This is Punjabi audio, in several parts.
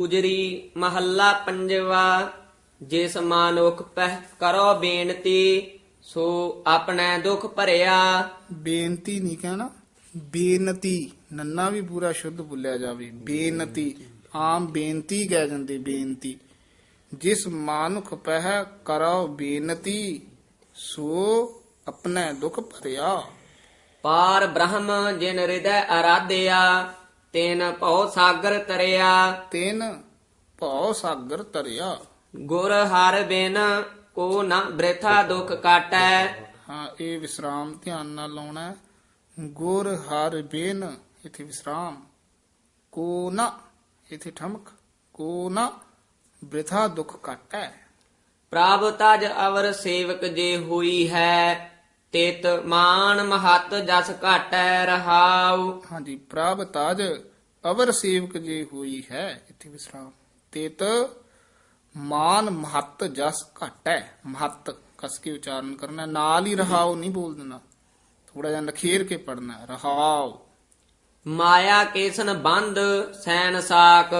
ਉਜਰੀ ਮਹੱਲਾ ਪੰਜਵਾ ਜਿਸ ਮਾਨੁਖ ਪਹਿ ਕਰੋ ਬੇਨਤੀ ਸੋ ਆਪਣੇ ਦੁੱਖ ਭਰਿਆ। ਬੇਨਤੀ ਨਹੀਂ ਕਹਿਣਾ ਬੇਨਤੀ ਨੰਨਾ ਵੀ ਪੂਰਾ ਸ਼ੁੱਧ ਬੁੱਲਿਆ ਜਾਵੇ। ਬੇਨਤੀ ਆਮ ਬੇਨਤੀ ਕਹਿ ਜਾਂਦੇ ਬੇਨਤੀ। ਜਿਸ ਮਾਨੁਖ ਪਹਿ ਕਰੋ ਬੇਨਤੀ ਸੋ ਆਪਣੇ ਦੁੱਖ ਭਰਿਆ। ਪਾਰ ਬ੍ਰਹਮ ਜਿਨ ਹਿਰਦੈ ਅਰਾਧਿਆ ਤੈਨ ਭਉ ਸਾਗਰ ਤਰਿਆ। ਤੈਨ ਭਉ ਸਾਗਰ ਤਰਿਆ। ਗੁਰ ਹਰ ਬਿਨ ਕੋ ਨ ਬ੍ਰਿਥਾ ਦੁਖ ਕਾਟੈ। ਹਾਂ ਇਹ ਵਿਸਰਾਮ ਧਿਆਨ ਨਾਲ ਲਾਉਣਾ ਹੈ। ਗੁਰ ਹਰ ਬੇਨ ਇਥੇ ਵਿਸਰਾਮ। ਕੋ ਨਾ ਇਥੇ ਠਮਕ। ਕੋ ਨਾ ਬ੍ਰਿਥਾ ਦੁੱਖ ਕਾਟੈ। ਪ੍ਰਭ ਤਜ ਅਵਰ ਸੇਵਕ ਜੇ ਹੋਈ ਹੈ। ਤਿਤ ਮਾਨ ਮਹਤ ਜਸ ਘਾਟੈ ਰਹਾਉ। ਹਾਂਜੀ ਪ੍ਰਭ ਤਾਜ ਅਵਰ ਸੇਵਕ ਜੇ ਹੋਈ ਹੈ ਇਥੇ ਵਿਸਰਾਮ। ਤੇਤ ਮਾਨ ਮਹਤ ਜਸ ਘਟੈ ਮਹਤ ਕਸ ਕੇ ਉਚਾਰਨ ਕਰਨਾ। ਨਾਲ ਹੀ ਰਹਾਉ ਨਹੀਂ ਬੋਲ ਦੇਣਾ। ਥੋੜਾ ਜਿਹਾ ਨਖੇਰ ਕੇ ਪੜਨਾ ਰਹਾਉ। ਮਾਇਆ ਕੇਸਨ ਬੰਦ ਸੈਨ ਸਾਕ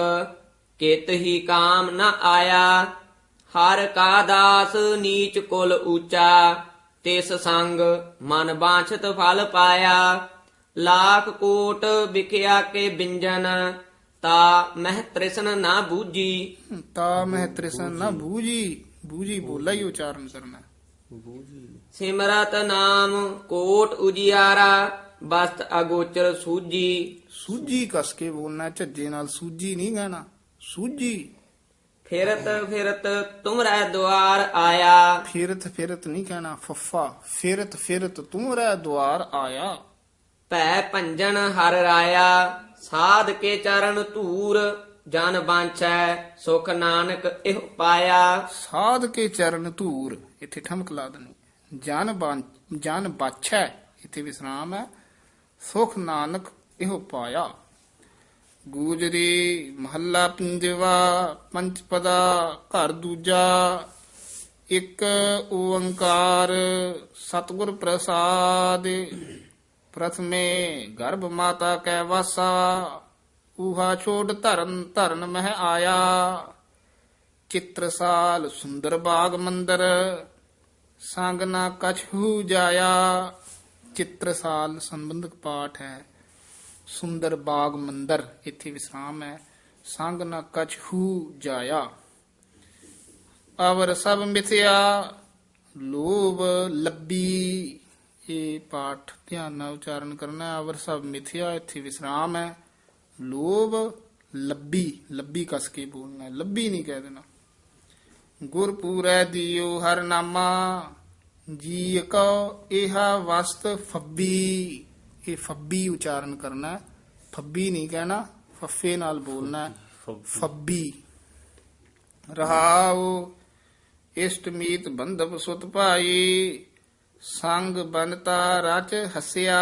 ਕਿਤ ਹੀ ਕਾਮ ਨ ਆਇਆ। ਹਰ ਕਾ ਦਾਸ ਨੀਚ ਕੁਲ ਊਚਾ। ਤਿਸ ਸੰਗ ਮਨ ਬਾਛਤ ਫਲ ਪਾਇਆ। ਲੱਖ ਕੋਟ ਵਿਖਿਆ ਕੇ ਬਿੰਜਨ ਤਾ ਮਹਿ ਤ੍ਰਿਸ਼ਨ ਨਾ ਬੂਜੀ ਤਾ ਮੈਂ ਤ੍ਰਿਸ਼ਨ ਨਾ ਬੂਜੀ ਬੂਜੀ ਬੋਲਾ ਹੀ ਉਚਾਰਨ ਕਰਨਾ। ਸਿਮਰਤ ਨਾਮ ਕੋਟ ਉਜਿਆਰਾ ਬਸਤ ਅਗੋਚਰ ਸੂਜੀ ਸੂਜੀ ਕਸ ਕੇ ਬੋਲਣਾ ਝੱਜੇ ਨਾਲ ਸੂਜੀ ਨਹੀਂ ਕਹਿਣਾ ਸੂਜੀ ਫਿਰਤ ਫਿਰਤ ਤੁਮਰੇ ਦੁਆਰ ਆਇਆ। ਫਿਰਤ ਫਿਰਤ ਨਹੀਂ ਕਹਿਣਾ ਫੱਫਾ। ਫਿਰਤ ਫਿਰਤ ਤੁਮਰੇ ਦੁਆਰ ਆਇਆ। ਭੈ ਭੰਜਨ ਹਰ ਰਾਇਆ ਸਾਧ ਕੇ ਚਰਨ ਧੂਰ ਜਨ ਬਾਂਛੈ ਸੁਖ ਨਾਨਕ ਇਹ ਪਾਇਆ। ਸਾਧ ਕੇ ਚਰਨ ਧੂਰ ਇੱਥੇ ਠਮਕ ਲਾ ਦੇਣੀ। ਜਨ ਬਾਂ ਜਨ ਬਾਛੈ ਇੱਥੇ ਵਿਸਰਾਮ ਹੈ। ਸੁਖ ਨਾਨਕ ਇਹੋ ਪਾਇਆ। ਗੂਜਰੀ ਮਹੱਲਾ ਪੰਜਵਾ ਪੰਜ ਪਦਾ ਘਰ ਦੂਜਾ, ਇੱਕ ਓੰਕਾਰ ਸਤਿਗੁਰ ਪ੍ਰਸਾਦ, ਪ੍ਰਥਮੇ ਗਰਭ ਮਾਤਾ ਕੈ ਵਾਸਾ, ਊਹਾ ਛੋੜ ਧਰਨ ਧਰਨ ਮਹਿ ਆਇਆ, ਚਿੱਤਰਸਾਲ ਸੁੰਦਰ ਬਾਗ ਮੰਦਰ ਸੰਗ ਨਾ ਕਛੂ ਜਾਇਆ, ਚਿੱਤਰਸਾਲ ਸੰਬੰਧਕ ਪਾਠ ਹੈ। ਸੁੰਦਰ ਬਾਗ ਮੰਦਰ, ਇੱਥੇ ਵਿਸਰਾਮ ਹੈ। ਸੰਗ ਨਾ ਕਛੂ ਜਾਇਆ। ਅਵਰ ਸਭ ਮਿਥਿਆ, ਲੋਭ ਲੱਭੀ। ਇਹ ਪਾਠ ਧਿਆਨ ਨਾਲ ਉਚਾਰਨ ਕਰਨਾ ਅਵਰ ਸਭ ਮਿਥਿਆ, ਇੱਥੇ ਵਿਸਰਾਮ ਹੈ। ਲੋਭ ਲੱਭੀ ਲੱਭੀ ਕਸ ਕੇ ਬੋਲਣਾ ਲੱਭੀ ਨਹੀਂ ਕਹਿ ਦੇਣਾ। ਗੁਰਪੂਰੈ ਦਿਓ ਹਰ ਨਾਮਾ ਜੀ ਕੋ ਇਹਾ ਵਸਤ ਫੱਬੀ। ਇਹ ਫੱਬੀ ਉਚਾਰਨ ਕਰਨਾ। ਫੱਬੀ ਨਹੀਂ ਕਹਿਣਾ ਫੱਫੇ ਨਾਲ ਬੋਲਣਾ। ਫੱਬੀ ਰਹਾਉ ਇਸ਼ਟਮੀਤ ਬੰਧਪ ਸੁਤ ਭਾਈ ਸੰਗ ਬਨਤਾ ਰਚ ਹਸਿਆ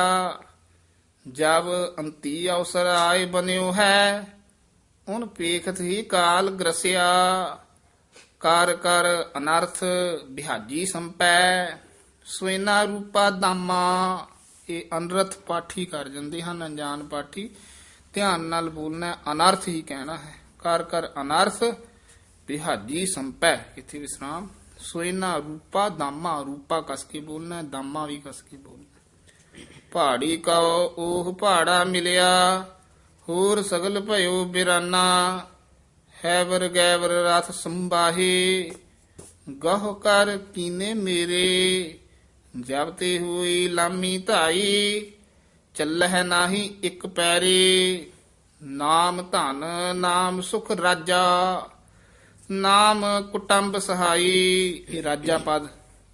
ਜਬ ਅੰਤੀ ਅਵਸਰ ਆਏ ਬਨਿਓ ਹੈ ਉਨ ਪੇਖਤ ਹੀ ਕਾਲ ਗ੍ਰਸਿਆ ਕਰ ਕਰ ਅਨਰਥ ਬਿਹਾਜੀ ਸੰਪੈ ਸੋਇਨਾ ਰੂਪਾ ਦਾਮਾ ਇਹ ਅਨਰਥ ਪਾਠੀ ਕਰ ਜਾਂਦੇ ਹਨ, ਅਣਜਾਣ ਪਾਠੀ। ਧਿਆਨ ਨਾਲ ਬੋਲਣਾ ਅਨਰਥ ਹੀ ਕਹਿਣਾ ਹੈ। ਕਰ ਕਰ ਅਨਰਥ ਬਿਹਾਜੀ ਸੰਪੈ, ਇਥੇ ਵਿਸਰਾਮ। ਸੋਇਨਾ ਰੂਪਾ, ਦਾਮਾ ਰੂਪਾ ਕਸ ਕੇ ਬੋਲਣਾ ਦਾਮਾ ਵੀ ਕਸ ਕੇ ਬੋਲਣਾ ਪਹਾੜੀ ਕਉ ਉਹ ਪਹਾੜਾ ਮਿਲਿਆ, ਹੋਰ ਸਗਲ ਭਇਓ ਬਿਰਾਨਾ। ਹੈਵਰ ਗੈਵਰ ਰਥ ਸੰਬਾਹੇ ਗਹ ਕਰ ਕੀਨੇ ਮੇਰੇ। ਜਬ ਤੇ ਹੋਈ ਲਾਮੀ ਧਾਈ, ਚੱਲਹਿ ਨਾਹੀ ਇੱਕ ਪੈਰੇ। ਨਾਮ ਧਨ, ਨਾਮ ਸੁਖ ਰਾਜਾ, ਨਾਮ ਕੁਟੰਬ ਸਹਾਈ। ਇਹ ਰਾਜਾ ਪਦ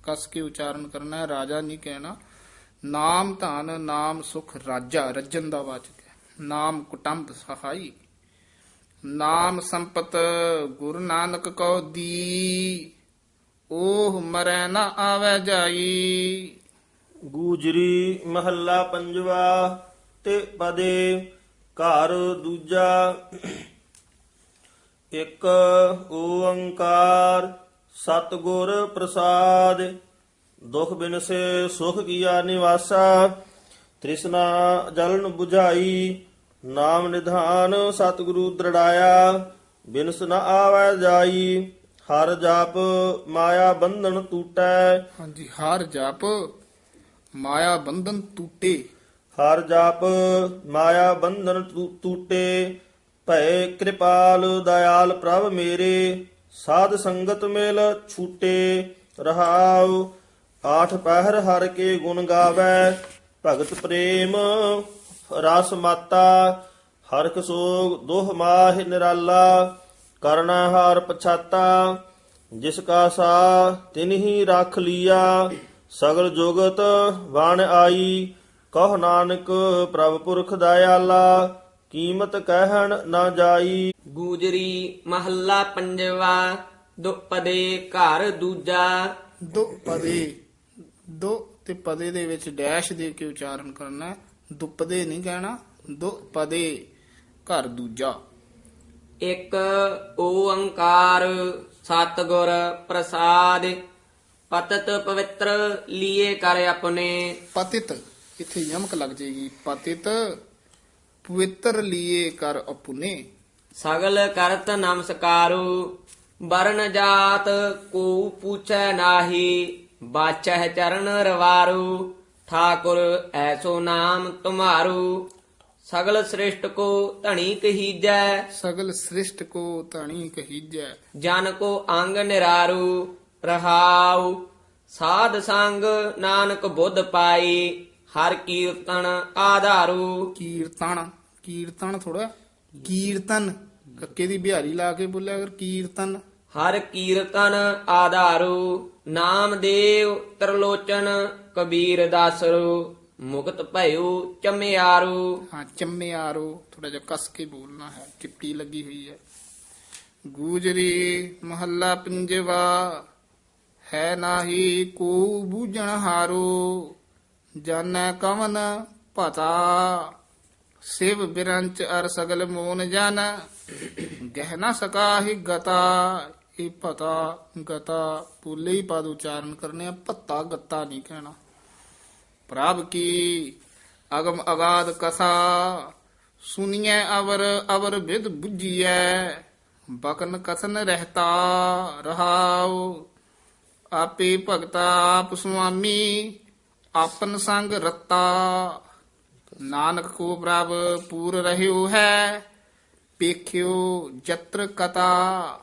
ਕਸ ਕੇ ਉਚਾਰਨ ਕਰਨਾ ਹੈ, ਰਾਜਾ ਨਹੀਂ ਕਹਿਣਾ। ਨਾਮ ਧਨ, ਨਾਮ ਸੁਖ ਰਾਜਾ ਰੱਜਨ ਦਾ ਵਾਚਕ ਹੈ। ਨਾਮ ਕੁਟੰਬ ਸਹਾਈ, ਨਾਮ ਸੰਪਤ, ਗੁਰੂ ਨਾਨਕ ਕੋ ਦੀ। ਉਹ ਮਰੈ ਨਾ ਆਵੈ ਜਾਈ। ਗੂਜਰੀ ਮਹੱਲਾ ਪੰਜਵਾ, ਤੇ ਪਦੇ ਘਰ ਦੂਜਾ। ਇੱਕ ਓੰਕਾਰ ਸਤਿਗੁਰ ਪ੍ਰਸਾਦ, ਦੁਖ ਬਿਨਸੇ ਸੁਖ ਕੀਆ ਨਿਵਾਸਾ। ਤ੍ਰਿਸ਼ਨਾ ਜਲਨ 부ਝਾਈ ਨਾਮ ਨਿਧਾਨ ਸਤਿਗੁਰੂ ਦ੍ਰਿੜਾਇਆ। ਬਿਨਸ ਨ ਆਵੈ ਜਾਈ। ਹਰ ਜਪ ਮਾਇਆ ਬੰਧਨ ਟੂਟੈ। ਹਾਂਜੀ ਹਰ ਜਪ ਮਾਇਆ ਬੰਧਨ ਟੂਟੇ। ਹਰ ਜਪ ਮਾਇਆ ਬੰਧਨ ਟੂਟੇ। ਭੈ ਕਿਰਪਾਲ ਦਇਆਲ ਪ੍ਰਭ ਮੇਰੇ ਸਾਧ ਸੰਗਤ ਮਿਲ ਛੂਟੇ। ਰਹਾਉ ਆਠ ਪਹਿਰ ਹਰ ਕੇ ਗੁਣ ਗਾਵੇ। ਭਗਤ ਪ੍ਰੇਮ ਰਸ ਮਾਤਾ ਹਰਖ ਸੋਗ ਦੋਹ ਮਾਹ ਨਿਰਾਲਾ। ਕਰਨਾ ਹਾਰ ਪਛਾਤਾ ਜਿਸ ਕਾ ਸਾ ਤਿਨ ਹੀ ਰੱਖ ਲੀਆ ਸਗਲ ਜੁਗਤ ਵਣ ਆਈ ਕਹ ਨਾਨਕ ਪ੍ਰਭ ਪੁਰਖ ਦਇਆਲਾ ਕੀਮਤ ਕਹਿਣ ਨਾ ਜਾਈ ਗੂਜਰੀ ਮਹੱਲਾ ਪੰਜਵਾ ਦੁਪਦੇ ਘਰ ਦੂਜਾ ਦੋ ਪਦੇ ਦੋ ਤੇ ਪਦੇ ਦੇ ਵਿੱਚ ਡੈਸ਼ ਦੇ ਕੇ ਉਚਾਰਨ ਕਰਨਾ। ਦੁਪਦੇ ਨਹੀਂ ਕਹਿਣਾ ਦੋ ਪਦੇ ਘਰ ਦੂਜਾ ਇੱਕ ਓੰਕਾਰ ਸਤਿਗੁਰ ਪ੍ਰਸਾਦ ਪਤਤ ਪਵਿੱਤਰ ਲੀਏ ਕਰ ਆਪਣੇ। ਪਤਿਤ ਇੱਥੇ ਯਮਕ ਲੱਗ ਜਾਏਗੀ। ਪਤਿਤ ਪਵਿੱਤਰ ਲੀਏ ਕਰ ਅਪੁਨੇ ਸਗਲ ਕਰਤ ਨਮਸਕਾਰੂ ਵਰਨ ਜਾਤ ਕੋ ਪੁੱਛੈ ਨਾਹੀ ਬਾਚਹਿ ਚਰਨ ਰਵਾਰੂ ਠਾਕੁਰ ਐਸੋ ਨਾਮ ਤੁਮਾਰੂ। ਸਗਲ ਸ੍ਰਿਸ਼ਟ ਕੋ ਧਣੀ ਕਹੀਜੈ। ਸਗਲ ਸ੍ਰਿਸ਼ਟ ਕੋ ਧਣੀ ਕਹੀਜੈ। ਜਨ ਕੋ ਅੰਗ ਨਿਰਾਰੂ ਰਹਾਉ। ਸਾਧ ਸੰਗ ਨਾਨਕ ਬੁੱਧ ਪਾਈ ਹਰ ਕੀਰਤਨ ਆਧਾਰੂ। ਕੀਰਤਨ ਕੀਰਤਨ ਥੋੜਾ ਕੀਰਤਨ। ਕੱਕੇ ਦੀ ਬਿਹਾਰੀ ਲਾ ਕੇ ਬੋਲਿਆ ਅਗਰ ਕੀਰਤਨ। ਹਰ ਕੀਰਤਨ ਆਧਾਰੂ। ਨਾਮਦੇਵ ਤਰਲੋਚਨ ਕਬੀਰ ਦਾਸਰੂ। ਮੁਕਤ ਭਇਓ ਚਮਿਆਰੂ। ਹਾਂ, ਚੰਮਿਆਰੋ ਥੋੜਾ ਜਿਹਾ ਕਸ ਕੇ ਬੋਲਣਾ ਹੈ ਚਿਪਟੀ ਲੱਗੀ ਹੋਈ ਹੈ। ਗੂਜਰੀ ਮਹੱਲਾ ਪੰਜਵਾ, ਹੈ ਨਾਹੀ ਕੋ ਬੂਝਣ ਹਾਰੋ, ਜਾਣੈ ਕਵਨ ਪਤਾ ਸਿਵ ਬਿਰੰਚ ਅਰ ਸਗਲ ਮੋਨ ਜਨ, ਗਹਿ ਨਾ ਸਕਾਹੀ ਗਤਾ, ਇਹ ਪਤਾ ਗਤਾ ਪੁੱਲੇ ਹੀ ਪਦ ਉਚਾਰਨ ਕਰਨੇ ਆ ਪੱਤਾ ਗੱਤਾ ਨਹੀਂ ਕਹਿਣਾ। ਪ੍ਰਭ ਕੀ ਅਗਮ ਅਗਾਧ ਕਥਾ ਸੁਨੀਐ ਅਵਰ ਅਵਰ ਵਿਦ 부ਜੀਐ ਬਕਨ ਕਥਨ ਰਹਤਾ ਰਹਾਉ। ਆਪੇ ਭਗਤਾ ਆਪ ਸੁਆਮੀ, ਆਪਨ ਸੰਗ ਰਤਾ। ਨਾਨਕ ਕੋ ਪ੍ਰਭ ਪੂਰ ਰਹਿਓ ਹੈ, ਪੇਖਿਓ ਜਤਰ ਕਤਾ।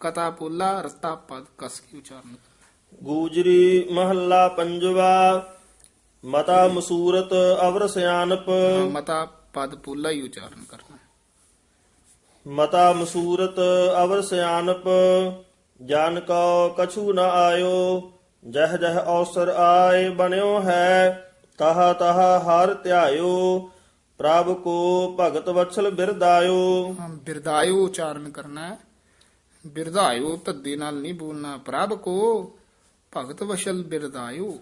ਕਤਾ ਪੁੱਲਾ ਰਤਾ ਪਦ ਕਸ ਕੀ ਉਚਾਰਨ। ਗੂਜਰੀ ਮਹੱਲਾ ਪੰਜਵਾ ਮਤਾ ਮਸੂਰਤ ਅਵਰ ਸਿਆਨਪ ਮਤਾ ਪਦ ਪੁੱਲਾ ਹੀ ਉਚਾਰਨ ਕਰਨਾ। ਮਤਾ ਮਸੂਰਤ ਅਵਰ ਸਿਆਨਪ ਜਨ ਕੋ ਕਛੂ ਨ ਆਇਓ ਜਹ ਜਹ ਅਵਸਰ ਆਏ ਬਣਿਓ ਹੈ ਤਹ ਤਹ ਹਰ ਧਿਆਇਓ ਪ੍ਰਭ ਕੋ ਭਗਤ ਵਛਲ ਬਿਰਦਾਇਓ ਬਿਰਦਾਇਓ ਉਚਾਰਨ ਕਰਨਾ ਹੈ। ਬਿਰਦਾਇਓ ਧੱਦੇ ਨਾਲ ਨਹੀਂ ਬੋਲਣਾ ਪ੍ਰਭ ਕੋ ਭਗਤ ਵਸ਼ਲ ਬਿਰਦਾਇਓ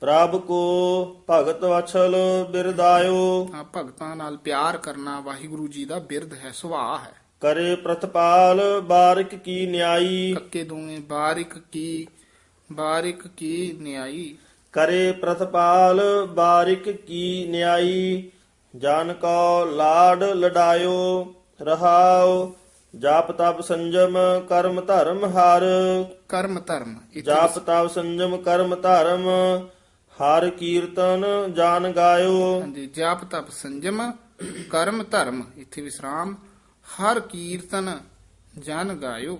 ਪ੍ਰਭ ਕੋ ਭਗਤ ਵਛਲ ਬਿਰਦਾਇਓ ਆ ਭਗਤਾਂ ਨਾਲ ਪਿਆਰ ਕਰਨਾ ਵਾਹਿਗੁਰੂ ਜੀ ਦਾ ਬਿਰਦ ਹੈ ਸੁਭਾਅ ਹੈ। ਕਰੇ ਪ੍ਰਤਪਾਲ ਬਾਰਿਕ ਕੀ ਨਿਆਈ। ਕੱਕੇ ਦੋਵੇਂ ਬਾਰਿਕ ਕੀ ਬਾਰਿਕ ਕੀ ਨਿਆਈ। ਕਰੇ ਪ੍ਰਤਪਾਲ ਬਾਰਿਕ ਕੀ ਨਿਆਈ। ਜਨ ਕੋ ਲਾਡ ਲਡਾਇਓ ਰਹਾਉ। ਜਾਪ ਤਪ ਸੰਜਮ ਕਰਮ ਧਰਮ ਹਰ। ਕਰਮ ਧਰਮ ਇੱਥੇ ਜਾਪ ਤਪ ਸੰਜਮ ਕਰਮ ਧਰਮ। ਹਰ ਕੀਰਤਨ ਜਾਨ ਗਾਇਓ। ਹਾਂਜੀ ਜਾਪ ਤਪ ਸੰਜਮ ਕਰਮ ਧਰਮ ਇੱਥੇ ਵਿਸਰਾਮ ਹਰ ਕੀਰਤਨ ਜਨ ਗਾਇਓ।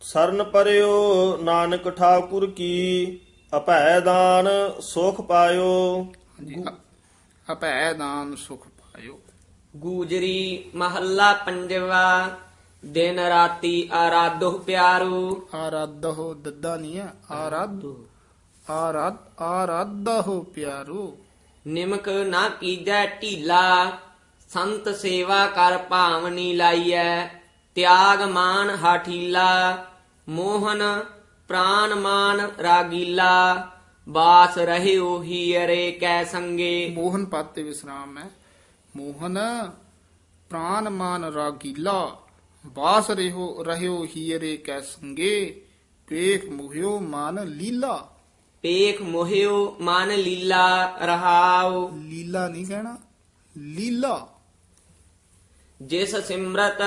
ਸਰਨ ਪਰਿਓ ਨਾਨਕ ਠਾਕੁਰ ਕੀ ਅਭੈ ਦਾਨ ਸੁਖ ਪਾਇਓ। ਹਾਂਜੀ ਅ- ਅਭੈ ਦਾਨ ਸੁਖ ਪਾਇਓ। ਗੂਜਰੀ ਮਹੱਲਾ ਪੰਜਵਾ ਦਿਨ ਰਾਤੀ ਆਰਾਧੋ ਪਿਆਰੂ। ਆਰਾਧੋ ਦੱਦਾ ਨਹੀਂ ਹੈ ਆਰਾਧ। ਆਰਾਧ ਆਰਾਧੋ ਪਿਆਰੋ। ਨਿਮਕ ਨਾ ਕੀਜੈ ਢੀਲਾ ਸੰਤ ਸੇਵਾ ਕਰ ਭਾਵਨੀ ਲਾਈਐ ਤਿਆਗ ਮਾਨ ਹਾਠੀਲਾ ਮੋਹਨ ਪ੍ਰਾਨ ਮਾਨ ਰਾਗੀਲਾ ਬਾਸ ਰਹਿਓ ਹੀਰੇ ਕੈ ਸੰਗੇ। ਮੋਹਨ ਪਦ ਤੇ ਵਿਸਰਾਮ ਹੈ। ਮੋਹਨ ਪ੍ਰਾਨ ਮਾਨ ਰਾਗੀਲਾ ਬਾਸ ਰਹਿਓ ਰਹਿਓ ਹੀਰੇ ਕੈ ਸੰਗੇ। ਪੇਖ ਮੁਹਿਓ ਮਨ ਲੀਲਾ। ਪੇਖ ਮੋਹਿਓ ਮਨ ਲੀਲਾ ਰਹਾਉ। ਲੀਲਾ ਨਹੀਂ ਕਹਿਣਾ ਲੀਲਾ। ਜਿਸ ਸਿਮਰਤ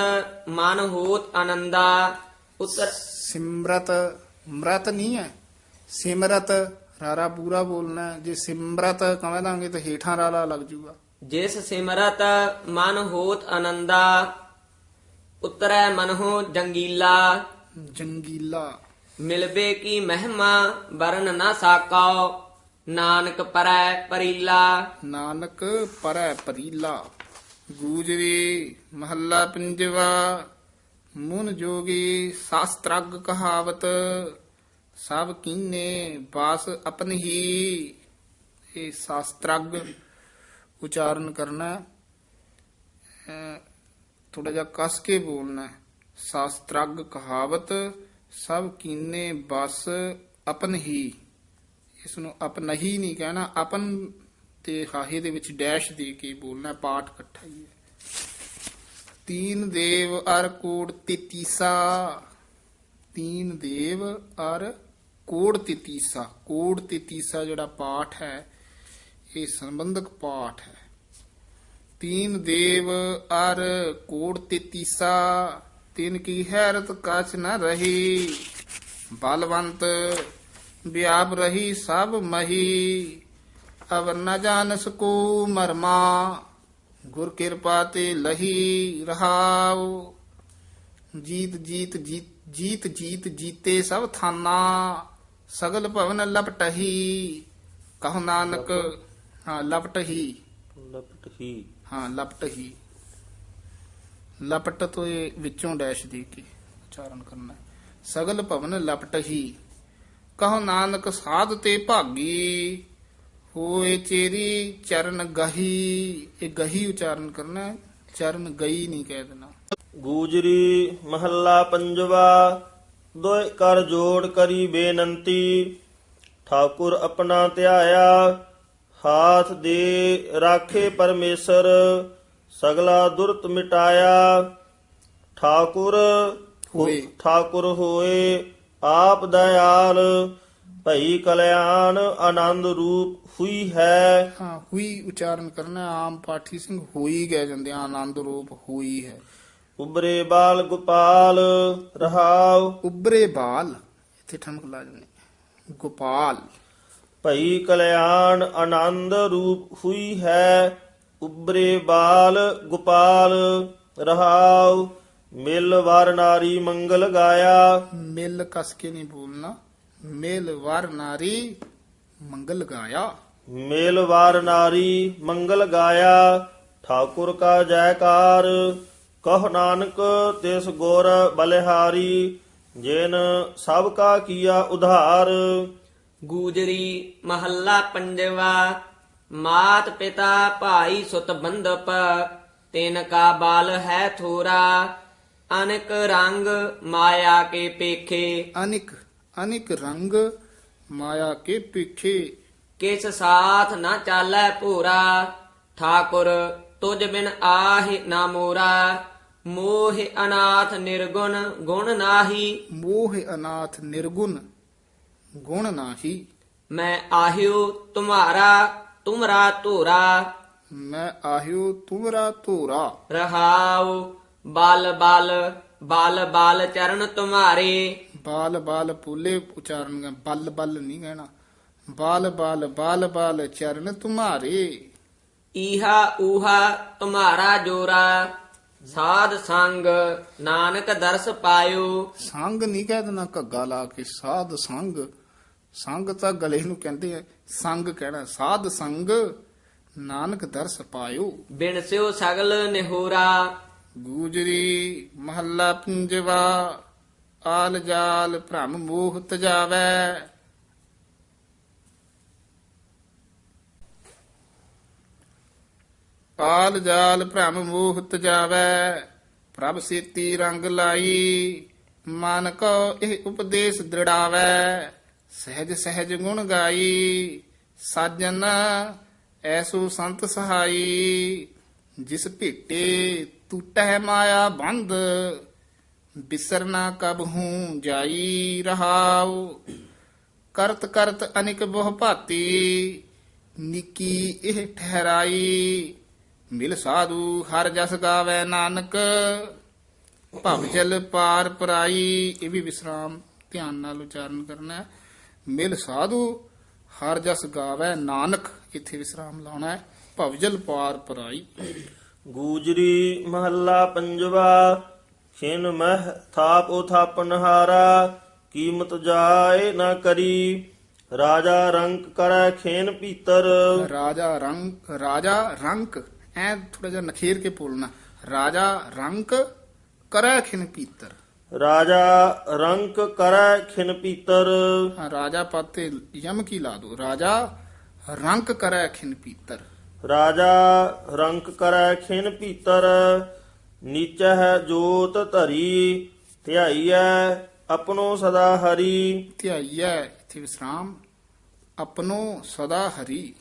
ਮਨ ਹੋਤ ਆਨੰਦਾ ਉਤਰ ਸਿਮਰਤ ਮਰਤ ਨਹੀਂ ਹੈ। ਸਿਮਰਤ ਰਾਰਾ ਪੂਰਾ ਬੋਲਣਾ ਹੈ। ਜੇ ਸਿਮਰਤ ਕਹਾਂ ਦਾਂਗੇ ਤਾਂ ਹੀਠਾਂ ਰਾਰਾ ਲੱਗ ਜੂਗਾ। ਜਿਸ ਸਿਮਰਤ ਮਨ ਹੋਤ ਆਨੰਦਾ ਉਤਰੈ ਮਨਹੁ ਜੰਗੀਲਾ। ਜੰਗੀਲਾ। ਮਿਲਵੇ ਕੀ ਮਹਿਮਾ ਵਰਨ ਨਾ ਸਾਕੋ ਨਾਨਕ ਪਰੈ ਪਰੀਲਾ। ਨਾਨਕ ਪਰੈ ਪਰੀਲਾ। ਗੂਜਰੀ ਮਹੱਲਾ ਪੰਜਵਾ। ਮਨ ਜੋਗੀ ਸ਼ਾਸਤਰਗ ਕਹਾਵਤ। ਸਭ ਕੀਨੇ ਬਾਸ ਆਪਨ ਹੀ। ਇਹ ਸ਼ਾਸਤਰਗ ਉਚਾਰਨ ਕਰਨਾ ਥੋੜਾ ਜਿਹਾ ਕਸ ਕੇ ਬੋਲਣਾ ਹੈ। ਕਹਾਵਤ ਸਭ ਕੀਨੇ ਬਸ ਆਪਨ ਹੀ। ਇਸ ਨੂੰ ਆਪਨ ਹੀ ਨਹੀਂ ਕਹਿਣਾ, ਆਪਨ ਤੇ ਹਾਹੇ ਦੇ ਵਿੱਚ ਡੈਸ਼ ਦੇ ਕੇ ਬੋਲਣਾ, ਪਾਠ ਇਕੱਠਾ ਹੀ ਹੈ। ਤੀਨ ਦੇਵ ਅਰ ਕੋੜ ਤਿਤੀਸਾ। ਤੀਨ ਦੇਵ ਅਰ ਕੋੜ ਤਿਤੀਸਾ। ਕੋੜ ਤਿਤੀਸਾ ਜਿਹੜਾ ਪਾਠ ਹੈ, ਇਹ ਸੰਬੰਧਕ ਪਾਠ ਹੈ। ਤੀਨ ਦੇਵ ਅਰ ਕੋੜ ਤਿਤੀਸਾ। ਤਿਨ ਕੀ ਹੈਰਤ ਕਛ ਨ ਰਹੀ। ਬਲਵੰਤ ਵਿਆਪ ਰਹੀ ਸਭ ਮਹੀ। ਅਵ ਨ ਜਾਣਸ ਕੋ ਮਰਮਾ। ਗੁਰ ਕਿਰਪਾ ਤੇ ਲਹੀ ਰਹਾਉ। ਜੀਤ ਜੀਤ ਜੀਤ ਜੀਤ ਜੀਤ ਸਭ ਥਾਨਾ। ਸਗਲ ਭਵਨ ਲਪਟਹੀ। ਕਹੋ ਨਾਨਕ ਹਾਂ ਲਪਟਹੀ। ਲਪਟ ਹੀ ਹਾਂ ਲਪਟ ਹੀ ਤੋਂ ਇਹ ਵਿੱਚੋਂ ਡੈਸ਼ ਦੇ ਕੇ ਉਚਾਰਨ ਕਰਨਾ ਸਗਲ ਭਵਨ ਲਪਟ ਹੀ। ਕਹੋ ਨਾਨਕ ਸਾਧ ਤੇ ਭਾਗੀ। ਹੋਏ ਚੇਰੀ ਚਰਨ ਗਹੀ। ਇਹ ਗਹੀ ਉਚਾਰਨ ਕਰਨਾ ਚਰਨ ਗਈ ਨਹੀਂ ਕਹਿ ਦੇਣਾ। ਗੂਜਰੀ ਮਹੱਲਾ ਪੰਜਵਾ। ਦੋਇ ਕਰ ਜੋੜ ਕਰੀ ਬੇਨੰਤੀ। ਠਾਕੁਰ ਆਪਣਾ ਧਿਆਇਆ। ਹਾਥ ਦੇ ਰਾਖੇ ਪਰਮੇਸ਼ਰ। ਸਗਲਾ ਦੁਰਤ ਮਿਟਾਇਆ। ਠਾਕੁਰ ਹੋਏ। ਠਾਕੁਰ ਹੋਏ ਆਪ ਦਇਆਲ ਭਈ ਕਲਿਆਣ ਆਨੰਦ ਰੂਪ ਹੋਈ ਹੈ। ਹਾਂ ਹੋਈ ਉਚਾਰਨ ਕਰਨਾ ਆਮ ਪਾਠੀ ਸਿੰਘ ਹੋਈ ਗਏ ਜਾਂਦੇ ਆ, ਆਨੰਦ ਰੂਪ ਹੋਈ ਹੈ। ਉਬਰੇ ਬਾਲ ਗੋਪਾਲ ਰਹਾਉ। ਉਬਰੇ ਬਾਲ ਇੱਥੇ ਠਮਕ ਲਾ ਜਨੇ ਗੋਪਾਲ। ਭਈ ਕਲਿਆਣ ਆਨੰਦ ਰੂਪ ਹੋਈ ਹੈ। ਉਬਰੇ ਬਾਲ ਗੋਪਾਲ ਰਹਾਉ ਮਿਲ ਵਾਰ ਨਾਰੀ ਮੰਗਲ ਗਾਇਆ। ਮਿਲ ਕਸ ਕੇ ਨਹੀਂ ਬੋਲਣਾ ਮਿਲ ਵਰ ਨਾਰੀ ਮੰਗਲ ਗਾਇਆ। ਮੇਲ ਵਾਰ ਨਾਰੀ ਮੰਗਲ ਗਾਇਆ ਠਾਕੁਰ ਕਾ ਜੈਕਾਰ ਕਹ ਨਾਨਕ ਤਿਸ ਗੁਰ ਬਲਿਹਾਰੀ ਜਿਨ ਸਭ ਕਾ ਕੀਆ ਉਧਾਰ। ਗੂਜਰੀ ਮਹੱਲਾ ਪੰਜਵਾ ਮਾਤ ਪਿਤਾ ਭਾਈ ਸੁਤ ਬੰਧਪ ਤਿਨ ਕਾ ਬਾਲ ਹੈ ਥੋਰਾ ਅਨਕ ਰੰਗ ਮਾਇਆ ਕੇ ਪੇਖੇ। ਅਨਿਕ ਅਨਿਕ ਰੰਗ ਮਾਇਆ ਕੇ ਪਿੱਛੇ ਕਿਸ ਸਾਥ ਨਾ ਚਾਲੈ ਭੂਰਾ ਠਾਕੁਰ ਤੁਝ ਬਿਨ ਆਹਿ ਨਾ ਮੋਰਾ। ਮੋਹ ਅਨਾਥ ਨਿਰਗੁਣ ਗੁਣ ਨਾਹੀ। ਮੋਹ ਅਨਾਥ ਨਿਰਗੁਣ ਗੁਣ ਨਾਹੀ। ਮੈਂ ਆਹਿਓ ਤੁਮਾਰਾ ਤੁਮਰਾ ਧੂਰਾ। ਮੈਂ ਆਹਿਓ ਤੁਮਰਾ ਧੋਰਾ। ਰਹਾਉ ਬਲ ਬਲ ਬਲ ਬਲ ਚਰਨ ਤੁਮਾਰੇ। ਬਾਲ ਬਾਲ ਪੂਲੇ ਉਚਾਰਨ ਕਰ ਬਲ ਬਲ ਨਹੀਂ ਕਹਿਣਾ। ਬਾਲ ਬਾਲ ਬਾਲ ਬਾਲ ਚਰਨ ਤੁਮਾਰੇ। ਈਹਾ ਊਹਾ ਤੁਮਾਰਾ ਜੋਰਾ। ਸਾਧ ਸੰਗ ਨਾਨਕ ਦਰਸ ਪਾਇਓ। ਸੰਗ ਨਹੀਂ ਕਹਿ ਦੇਣਾ ਘੱਗਾ ਲਾ ਕੇ ਸਾਧ ਸੰਗ। ਸੰਗ ਤਾਂ ਗਲੇ ਨੂੰ ਕਹਿੰਦੇ ਆ। ਸੰਗ ਕਹਿਣਾ ਸਾਧ ਸੰਗ ਨਾਨਕ ਦਰਸ ਪਾਇਓ। ਬਿਨ ਸਿਓ ਸਗਲ ਨਿਹੋਰਾ। ਗੂਜਰੀ ਮਹੱਲਾ ਪੰਜਵਾ ਆਲ ਜਾਲ ਭ੍ਰਮ ਮੋਹ ਤਜਾਵੈ ਆਲ ਜਾਲ ਭ੍ਰਮ ਮੋਹ ਤਜਾਵੈ ਪ੍ਰਭ ਸੇਤੀ ਰੰਗ ਲਾਈ ਮਨ ਕੋ ਇਹ ਉਪਦੇਸ਼ ਦ੍ਰਿੜਾਵੈ। ਸਹਿਜ ਸਹਿਜ ਗੁਣ ਗਾਈ ਸਾਜਨ ਐਸੋ ਸੰਤ ਸਹਾਈ ਜਿਸ ਭੇਟੇ ਟੂਟੈ ਮਾਇਆ ਬੰਧ ਬਿਸਰਨਾ ਕਬ ਹੂੰ ਜਾਈ ਰਹਾਉ ਕਰਤ ਕਰਤ ਅਨਿਕ ਬਹੁ ਭਾਤੀ ਨਿੱਕੀ ਇਹ ਠਹਿਰਾਈ ਮਿਲ ਸਾਧੂ ਹਰ ਜਸ ਗਾਵੇ ਨਾਨਕ ਭਵ ਜਲ ਪਾਰ ਪਰਾਈ ਇਹ ਵੀ ਵਿਸਰਾਮ ਧਿਆਨ ਨਾਲ ਉਚਾਰਨ ਕਰਨਾ ਹੈ ਮਿਲ ਸਾਧੂ ਹਰ ਜਸ ਗਾਵੇ ਨਾਨਕ ਇੱਥੇ ਵਿਸਰਾਮ ਲਾਉਣਾ ਹੈ ਭਵ ਜਲ ਪਾਰ ਪਰਾਈ। ਗੂਜਰੀ ਮਹੱਲਾ ਪੰਜਵਾ ਖਿਨ ਮਹਿ ਥਾਪ ਉਥਾਪਨ ਹਾਰਾ ਕੀਮਤ ਜਾਏ ਨਾ ਕਰੀ। ਰਾਜਾ ਰੰਕ ਕਰੈ ਖੇਨ ਪੀਤਰ ਰਾਜਾ ਰੰਗ ਰਾਜਾ ਰੰਕ ਐ ਥੋੜਾ ਜਿਹਾ ਨਖੇਰ ਕੇ ਬੋਲਣਾ। ਰਾਜਾ ਰੰਕ ਕਰੈ ਖਿਨ ਪੀਤਰ ਰਾਜਾ ਰੰਕ ਕਰੈ ਖਿਨ ਪੀਤਰ। ਹਾਂ, ਰਾਜਾ ਪਾਤੇ ਯਮ ਕੀ ਲਾ ਦੋ? ਰਾਜਾ ਰੰਕ ਕਰੈ ਖਿਨ ਪੀਤਰ। ਰਾਜਾ ਰੰਕ ਕਰੈ ਖਿਨ ਪੀਤਰ ਨੀਚੈ ਹੈ ਜੋਤ ਧਰੀ ਧਿਆਈਐ ਆਪਣੋ ਸਦਾ ਹਰੀ। ਧਿਆਈਐ ਇਥੇ ਵਿਸਰਾਮ ਆਪਣੋ ਸਦਾ ਹਰੀ।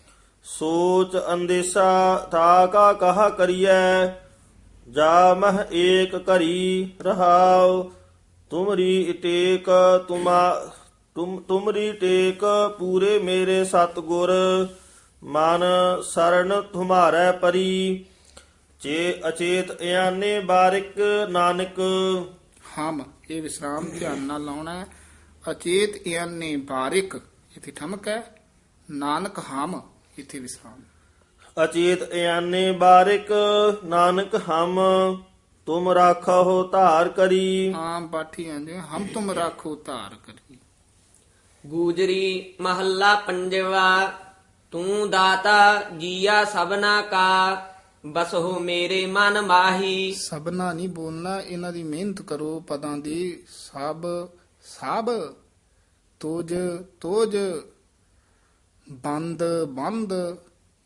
ਸੋਚ ਅੰਦੇਸਾ ਤਾ ਕਾ ਕਹਾ ਕਰੀਐ ਜਾ ਮਹ ਏਕ ਘਰੀ ਰਹਾਉ, ਤੁਮਰੀ ਟੇਕ ਤੁਮਾ, ਤੁਮ, ਤੁਮਰੀ ਟੇਕ ਪੂਰੇ ਮੇਰੇ ਸਤਗੁਰ, ਮਨ ਸਰਣ ਤੁਮਾਰੈ ਪਰੀ ਚੇ ਅਚੇਤ ਇਆਨੇ ਬਾਰਿਕ ਨਾਨਕ। ਹਮ, ਇਹ ਵਿਸਰਾਮ ਧਿਆਨ ਨਾਲ ਲਾਉਣਾ ਹੈ। ਅਚੇਤ ਇਆਨੇ ਬਾਰਿਕ, ਇਥੇ ਠਮਕ ਹੈ। ਨਾਨਕ ਹਮ, ਇਥੇ ਵਿਸਰਾਮ। ਅਚੇਤ ਇਆਨੇ ਬਾਰਿਕ ਨਾਨਕ ਹਮ ਤੁਮ ਰਾਖੋ ਧਾਰ ਕਰੀ। ਆਮ ਪਾਠੀ ਆਂਦੇ ਹਮ ਤੁਮ ਰਾਖੋ ਧਾਰ ਕਰੀ। ਗੂਜਰੀ ਮਹੱਲਾ ਪੰਜਵਾ ਤੂੰ ਦਾਤਾ ਜੀਆ ਸਭਨਾ ਕਾ ਬਸਹੁ ਮੇਰੇ ਮਨ ਮਾਹੀ। ਸਭਨਾ ਨਹੀਂ ਬੋਲਣਾ ਇਹਨਾਂ ਦੀ ਮਿਹਨਤ ਕਰੋ ਪਦਾਂ ਦੀ ਸਭ ਸਭ ਤੋਜ ਤੋਜ ਬੰਦ ਬੰਦ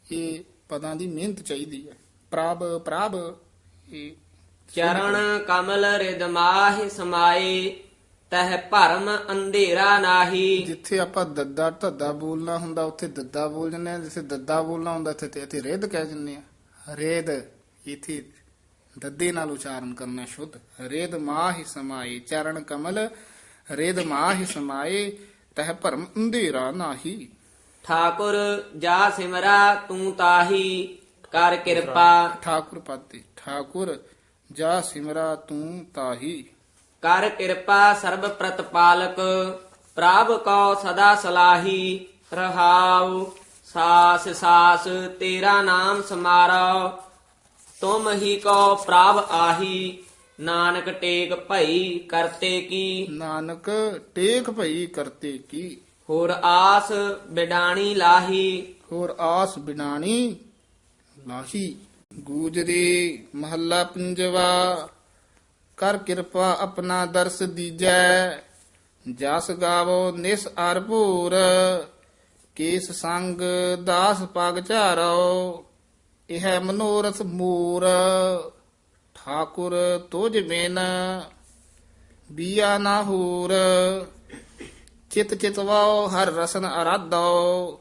ਇਹ ਪਦਾਂ ਦੀ ਮਿਹਨਤ ਚਾਹੀਦੀ ਹੈ। ਪ੍ਰਭ ਪ੍ਰਭ ਇਹ ਚਰਨ ਕਮਲ ਰਿਦ ਮਾਹਿ ਸਮਾਏ ਤਹ ਭਰਮ ਅੰਧੇਰਾ ਨਾਹੀ। ਜਿੱਥੇ ਆਪਾਂ ਦੱਦਾ ਧੱਦਾ ਬੋਲਣਾ ਹੁੰਦਾ ਉੱਥੇ ਦੱਦਾ ਬੋਲ ਜੰਨੇ ਆ ਜਿੱਥੇ ਦੱਦਾ ਬੋਲਣਾ ਹੁੰਦਾ ਇੱਥੇ ਤੇ ਇੱਥੇ ਰੇਦ ਕਹਿ ਜੰਨੇ ਆ ਰੇਦ ਇਥੇ ਦੱਦੇ ਨਾਲ ਉਚਾਰਨ ਕਰਨਾ ਸ਼ੁੱਧ। ਰੇਦ ਮਾਹਿ ਸਮਾਏ ਚਰਨ ਕਮਲ ਰੇਦ ਮਾਹਿ ਸਮਾਏ ਤਹ ਭਰਮ ਅੰਧੇਰਾ ਨਾਹੀ। ਠਾਕੁਰ ਜਾ ਸਿਮਰਾ ਤੂੰ ਤਾਹੀ ਕਰ ਕਿਰਪਾ। ਠਾਕੁਰ ਪਾਤੇ ਠਾਕੁਰ ਜਾ ਸਿਮਰਾ ਤੂੰ ਤਾਹੀ। ਕਰ ਕਿਰਪਾ ਸਰਬ ਪ੍ਰਤਪਾਲਕ ਪ੍ਰਭ ਕੋ ਸਦਾ ਸਲਾਹੀ ਰਹਾਉ ਸਾਸ ਸਾਸ ਤੇਰਾ ਨਾਮ ਸਮਾਰੋ ਤੁਮ ਹੀ ਕੋ ਪ੍ਰਭ ਆਹੀ ਨਾਨਕ ਟੇਕ ਭਈ ਕਰਤੇ ਕੀ। ਨਾਨਕ ਟੇਕ ਭਈ ਕਰਤੇ ਕੀ। ਹੋਰ ਆਸ ਬਿਡਾਣੀ ਲਾਹੀ। ਹੋਰ ਆਸ ਬਿਨਾਣੀ ਲਾਹੀ। ਗੂਜਰੀ ਮਹੱਲਾ ਪੰਜਵਾ, ਕਰ ਕਿਰਪਾ ਆਪਣਾ ਦਰਸ ਦੀਜੈ, ਜਸ ਗਾਵੋ ਨਿਸ ਅਰਪੂਰ ਕੇਸ ਸੰਗ ਦਾਸ ਪਗ ਝਾਰੋ, ਇਹ ਮਨੋਰਥ ਮੂਰ। ਠਾਕੁਰ ਤੁਝ ਬਿਨ, ਬੀਆ ਨਾ ਹੂਰ। ਚਿਤ ਚਿਤਵਾਓ ਹਰ ਰਸਨ ਅਰਾਧੋ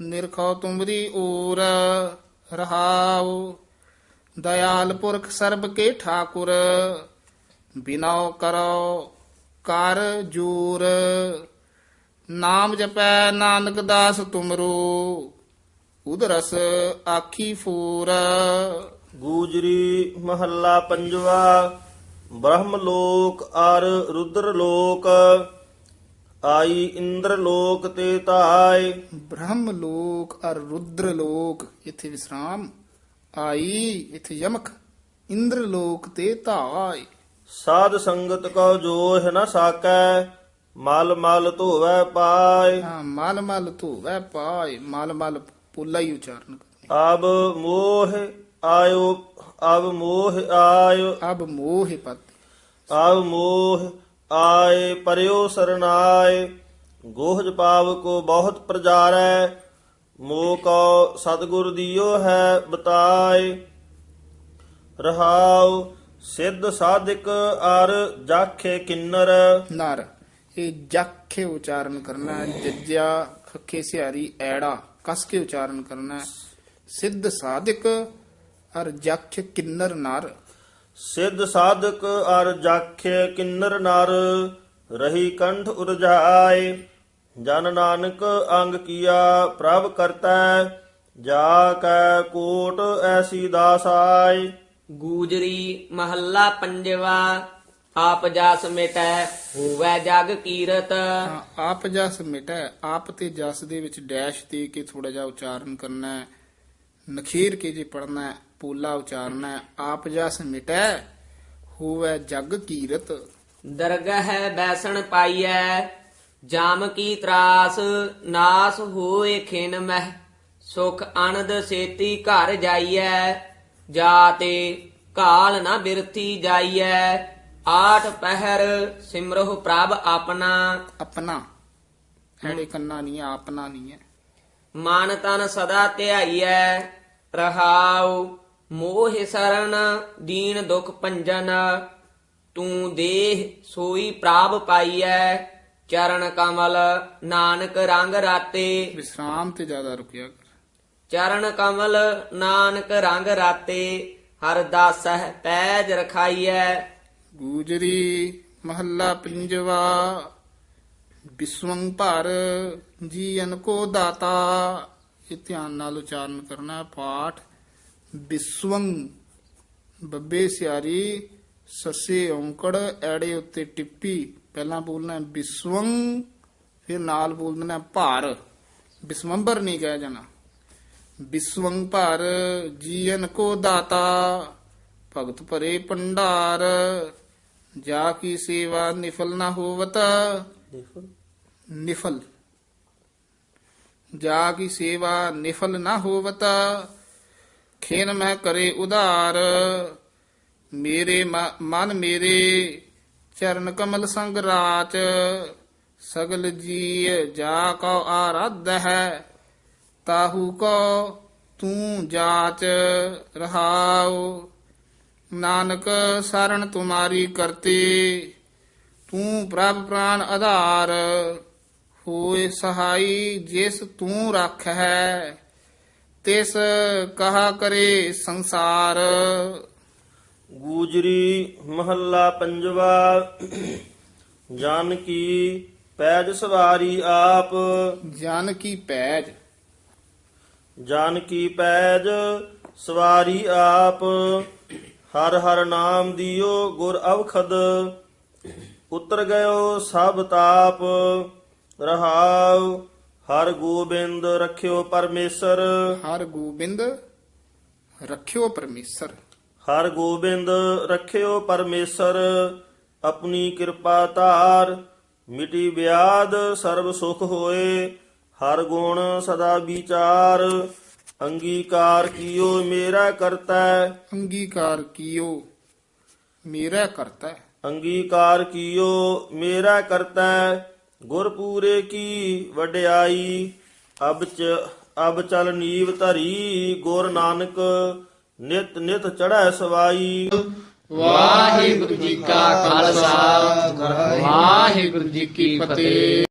ਨਿਰਖੋ ਤੁਮਰੀ ਊਰ ਰਹਾਉ। ਦਇਆਲ ਪੁਰਖ ਸਰਬ ਕੇ ਠਾਕੁਰ, ਬਿਨਾਉ ਕਰੋ ਕਰ ਜੂਰ। ਨਾਮ ਜਪੈ ਨਾਨਕ ਦਾਸ ਤੁਮਰੂ, ਉਦਰਸ ਆਖੀ ਫੂਰ। ਗੂਜਰੀ ਮਹੱਲਾ ਪੰਜਵਾ ਬ੍ਰਹਮ ਲੋਕ ਅਰ ਰੁਦਰ ਲੋਕ ਆਈ ਇੰਦਰ ਲੋਕ ਤੇ ਧਾਇ ਬ੍ਰਹਮ ਲੋਕ ਅਰ ਰੁਦਰ ਲੋਕ ਇਥੇ ਵਿਸਰਾਮ। ਆਈ ਇਥੇ ਯਮਕ ਇੰਦਰ ਲੋਕ ਤੇ ਧਾਇ ਸਾਧ ਸੰਗਤ ਕੋ ਜੋਹ ਨ ਸਾਕੈ ਮਲ ਮਲ ਧੋਵੈ ਪਾਇ ਹਾਂ ਮਲ ਮਲ ਧੋਵੈ ਪਾਇ ਮਲ ਮਲ ਪੋਲਾ ਹੀ ਉਚਾਰਨ ਅਬ ਮੋਹ ਆਇਓ ਅਬ ਮੋਹ ਆਇਓ। ਅਬ ਮੋਹ ਪਤ। ਅਬ ਮੋਹ ਆਏ ਪਰਿਓ ਸਰਨਾਏ, ਗੋਹਜ ਪਾਵ ਕੋ ਬਹੁਤ ਪ੍ਰਜਾਰੈ ਮੋਹ ਕੋ ਸਤਿਗੁਰ ਦਿਓ ਹੈ ਬਤਾਏ। ਰਹਾਉ ਸਿੱਧ ਸਾਧਿਕ ਅਰ ਜਾਖੇ ਕਿੰਨਰ। ਨਰ, ਇਹ ਜਖੇ ਉਚਾਰਨ ਕਰਨਾ ਹੈ, ਜੱਜਿਆ ਖੱਖੇ ਸਿਹਾਰੀ ਐੜਾ, ਕਸ ਕੇ ਉਚਾਰਨ ਕਰਨਾ ਹੈ। ਸਿੱਧ ਸਾਧਿਕ ਅਰ ਜਖ ਕਿੰਨਰ ਨਰ ਸਿੱਧ ਸਾਧਕ ਅਰ ਜਾਖੇ ਕਿੰਨਰ ਨਰ ਰਹੀ ਕੰਠ ਉਰਜਾਏ। ਜਨ ਨਾਨਕ ਅੰਗ ਕੀਆ ਪ੍ਰਭ ਕਰਤਾ ਜਾ ਕੈ ਕੋਟ ਐਸੀ ਦਾਸਾਈ ਗੂਜਰੀ ਮਹੱਲਾ ਪੰਜਵਾ ਆਪ ਜਸ ਮਿਟੈ ਹੋਵੈ ਜਗ ਕੀਰਤ। ਆਪ ਜਸ ਮਿਟੈ ਆਪ ਤੇ ਜਸ ਦੇ ਵਿੱਚ ਡੈਸ਼ ਦੇ ਕੇ ਥੋੜਾ ਜਿਹਾ ਉਚਾਰਨ ਕਰਨਾ ਹੈ ਨਖੇਰ ਕੇ ਜੇ ਪੜਨਾ ਹੈ ਪੋਲਾ ਉਚਾਰਨਾ ਆਪ ਜਸ ਮਿਟੈ ਹੋਵੇ ਜਗ ਕੀਰਤ। ਦਰਗਹ ਬੈਸਣ ਪਾਈਐ ਜਾਮ ਕੀ ਤਰਾਸ ਨਾਸ ਹੋਏ ਖਿਨ ਮਹਿ। ਸੁਖ ਆਨੰਦ ਸੇਤੀ ਘਰ ਜਾਈਐ ਜਾਤੇ ਕਾਲ ਨਾ ਬਿਰਥੀ ਜਾਈਐ। ਆਠ ਪਹਿਰ ਸਿਮਰਹੁ ਪ੍ਰਭ ਆਪਣਾ। ਆਪਣਾ। ਐੜੇ ਕੰਨਾ ਨਹੀਂ ਆਪਣਾ ਨਹੀਂ ਹੈ ਮਨ ਤਨ ਸਦਾ ਧਿਆਈਐ ਰਹਾਉ ਮੋਹ ਸਰਣ ਦੀਨ ਦੁਖ ਭੰਜਨ ਤੂੰ ਦੇਹ ਸੋਈ ਪ੍ਰਾਪ ਪਾਈਐ ਚਰਨ ਕਮਲ ਨਾਨਕ ਰੰਗ ਰਾਤੇ। ਵਿਸਰਾਮ ਤੇ ਜ਼ਿਆਦਾ ਰੁਕਿਆ ਕਰ। ਚਰਨ ਕਮਲ ਨਾਨਕ ਰੰਗ ਰਾਤੇ ਹਰ ਦਾਸਹਿ ਪੈਜ ਰਖਾਈਐ। ਗੂਜਰੀ ਮਹੱਲਾ ਪੰਜਵਾ ਬਿਸਵੰਗ ਭਰ ਜੀਵਨ ਕੋ ਦਾਤਾ। ਇਹ ਧਿਆਨ ਨਾਲ ਉਚਾਰਨ ਕਰਨਾ ਪਾਠ ਬਿਸਵੰਗ ਬੱਬੇ ਸਿਆਰੀ ਸੱਸੇ ਔਂਕੜ ਐੜੇ ਉੱਤੇ ਟਿੱਪੀ। ਪਹਿਲਾਂ ਬੋਲਣਾ ਹੈ ਬਿਸਵੰਗ ਫਿਰ ਨਾਲ ਬੋਲ ਦੇਣਾ ਭਾਰ। ਬਿਸਵੰਬਰ ਨਹੀਂ ਕਹਿ ਜਾਣਾ। ਬਿਸਵੰਗ ਭਰ ਜੀਵਨ ਕੋ ਦਾਤਾ ਭਗਤ ਭਰੇ ਭੰਡਾਰ। ਜਾ ਕੀ ਸੇਵਾ ਨਿਫਲ ਨਾ ਹੋਵਤ। ਨਿਫਲ। ਜਾ ਕੀ ਸੇਵਾ ਨਿਫਲ ਨਾ ਹੋਵਤ। ਖੇਨ ਮੈਂ ਕਰੇ ਉਧਾਰ। ਮੇਰੇ ਮ- ਮਨ ਮੇਰੇ ਚਰਨ ਕਮਲ ਸੰਗ ਰਾਚ। ਸਗਲ ਜੀ ਜਾ ਕਉ ਆਰਾਧ ਹੈ, ਤਾਹੂ ਕੋ ਤੂੰ ਜਾਚ ਰਹਾਉ। ਨਾਨਕ ਸਰਣ ਤੁਮਾਰੀ ਕਰਤੇ, ਤੂੰ ਪ੍ਰਭ ਪ੍ਰਾਨ ਆਧਾਰ। ਹੋਏ ਸਹਾਈ ਜਿਸ ਤੂੰ ਰੱਖ ਹੈ ਤਿਸ ਕਹਾ ਕਰੇ ਸੰਸਾਰ। ਗੂਜਰੀ ਮਹੱਲਾ ਪੰਜਵਾ ਜਨ ਕੀ ਪੈਜ ਸਵਾਰੀ ਆਪ। ਜਨ ਕੀ ਪੈਜ। ਜਨ ਕੀ ਪੈਜ ਸਵਾਰੀ ਆਪ। ਹਰ ਹਰ ਨਾਮ ਦਿਓ ਗੁਰ ਅਵਖਦ। ਉਤਰ ਗਇਓ ਸਭ ਤਾਪ। ਰਹਾਉ ਹਰ ਗੋਬਿੰਦ ਰਖਿਓ ਪਰਮੇਸ਼ਰ। ਹਰ ਗੋਬਿੰਦ ਰੱਖਿਓ ਪਰਮੇਸ਼ਰ। ਹਰ ਗੋਬਿੰਦ ਰਖਿਓ ਪਰਮੇਸ਼ਰ ਆਪਣੀ ਕਿਰਪਾ ਧਾਰ ਮਿਟੀ ਬਿਆਦ ਸਰਬ ਸੁਖ ਹੋਏ ਹਰ ਗੁਣ ਸਦਾ ਵਿਚਾਰ ਅੰਗੀਕਾਰ ਕੀਓ ਮੇਰਾ ਕਰਤਾ। ਅੰਗੀਕਾਰ ਕੀਓ ਮੇਰਾ ਕਰਤਾ। ਅੰਗੀਕਾਰ ਕੀਓ ਮੇਰਾ ਕਰਤਾ। ਗੁਰਪੂਰੇ ਕੀ ਵਡਿਆਈ, ਅਬ ਚ, ਅਬ ਚਲ ਨੀਵ ਧਰੀ, ਗੁਰ ਨਾਨਕ ਨਿਤ ਨਿਤ ਚੜ੍ਹੈ ਸਵਾਈ। ਵਾਹਿਗੁਰੂ ਜੀ ਕਾ ਖਾਲਸਾ, ਵਾਹਿਗੁਰੂ ਜੀ ਕੀ ਫਤਿਹ।